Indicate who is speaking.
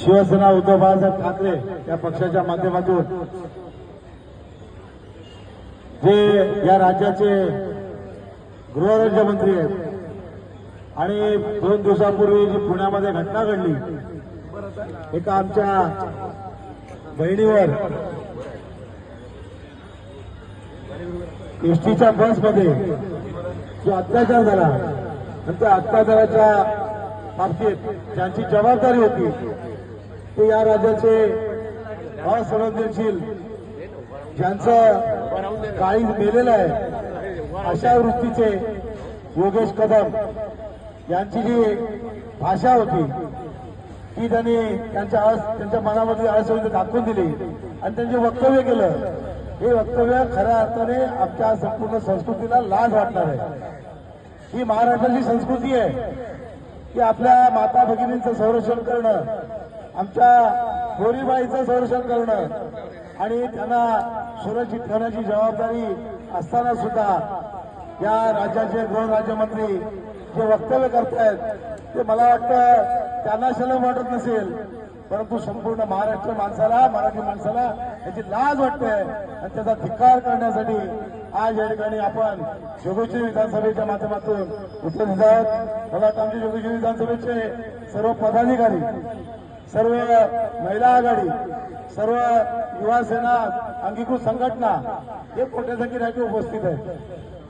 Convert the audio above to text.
Speaker 1: शिवसेना उद्धव बाळासाहेब ठाकरे या पक्षाच्या माध्यमातून. जे या राज्याचे गृहराज्यमंत्री आहेत. आणि दोन दिवसापूर्वी जी पुण्यामध्ये घटना घडली एका आमच्या बहिणीवर एसटीच्या बसमध्ये जो अत्याचार झाला आणि त्या अत्याचाराच्या बाबतीत ज्यांची जबाबदारी होती ते या राज्याचे असंवेदनशील ज्यांचं काळीज मेलेलं आहे अशा वृत्तीचे योगेश कदम यांची जी भाषा होती ती त्यांनी त्यांच्या अस- त्यांच्या मनामधली असुविधा दाखवून दिली. आणि त्यांचे वक्तव्य केलं हे वक्तव्य खऱ्या अर्थाने आमच्या संपूर्ण संस्कृतीला लाज वाटणार आहे. ही महाराष्ट्राची संस्कृती आहे की आपल्या माता भगिनींचं संरक्षण करणं आमच्या गोरीबाईचं संरक्षण करणं आणि त्यांना सुरक्षित ठेवण्याची जबाबदारी असताना सुद्धा या राज्याचे गृहराज्यमंत्री जे वक्तव्य करतायत ते मला वाटतं त्यांना शलम वाटत नसेल परंतु संपूर्ण महाराष्ट्र माणसाला मराठी माणसाला याची लाज वाटते आणि त्याचा धिक्कार करण्यासाठी आज या ठिकाणी आपण जोगेश्वरी विधानसभेच्या माध्यमातून उपस्थित आहोत. मला वाटतं आमच्या जोगेश्वरी विधानसभेचे सर्व पदाधिकारी सर्व महिला आघाडी सर्व युवा सेना अंगीकृत संघटना हे मोठ्या राज्य उपस्थित आहेत